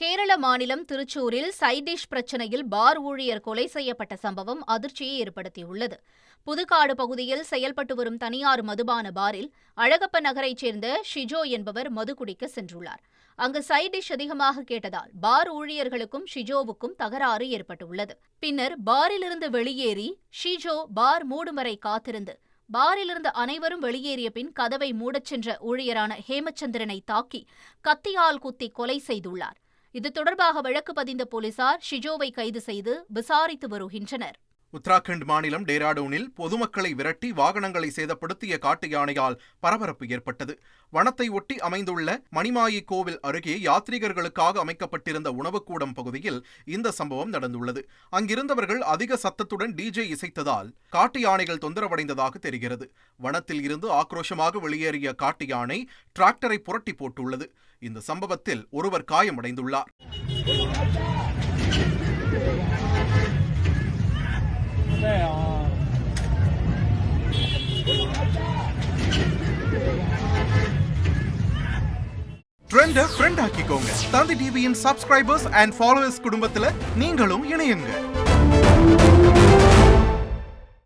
கேரள மாநிலம் திருச்சூரில் சைடிஷ் பிரச்சினையில் பிரச்சனையில் பார் ஊழியர் கொலை செய்யப்பட்ட சம்பவம் அதிர்ச்சியை ஏற்படுத்தியுள்ளது. புதுக்காடு பகுதியில் செயல்பட்டு வரும் தனியார் மதுபான பாரில் அழகப்ப நகரைச் சேர்ந்த ஷிஜோ என்பவர் மது குடிக்க சென்றுள்ளார். அங்கு சைடிஷ் அதிகமாக கேட்டதால் பார் ஊழியர்களுக்கும் ஷிஜோவுக்கும் தகராறு ஏற்பட்டுள்ளது. பின்னர் பாரிலிருந்து வெளியேறி ஷிஜோ பார் மூடும் வரை காத்திருந்து பாரிலிருந்து அனைவரும் வெளியேறிய பின் கதவை மூடச் சென்ற ஊழியரான ஹேமச்சந்திரனை தாக்கி கத்தியால் குத்தி கொலை செய்துள்ளார். இது தொடர்பாக வழக்கு பதிந்த போலீசார் ஷிஜோவை கைது செய்து விசாரித்து வருகின்றனர். உத்தராகண்ட் மாநிலம் டேராடூனில் பொதுமக்களை விரட்டி வாகனங்களை சேதப்படுத்திய காட்டு யானையால் பரபரப்பு ஏற்பட்டது. வனத்தை ஒட்டி அமைந்துள்ள மணிமாயி கோவில் அருகே யாத்ரீகர்களுக்காக அமைக்கப்பட்டிருந்த உணவுக்கூடம் பகுதியில் இந்த சம்பவம் நடந்துள்ளது. அங்கிருந்தவர்கள் அதிக சத்தத்துடன் டிஜே இசைத்ததால் காட்டு யானைகள் தொந்தரவடைந்ததாக தெரிகிறது. வனத்தில் இருந்து ஆக்ரோஷமாக வெளியேறிய காட்டு யானை டிராக்டரை புரட்டி போட்டுள்ளது. இந்த சம்பவத்தில் ஒருவர் காயமடைந்துள்ளார். ட்ரெண்ட ஃப்ரெண்ட் ஆக்கிக்கோங்க. தந்தி டிவியின் சப்ஸ்கிரைபர்ஸ் அண்ட் ஃபாலோவர்ஸ் குடும்பத்துல நீங்களும் இணையுங்க.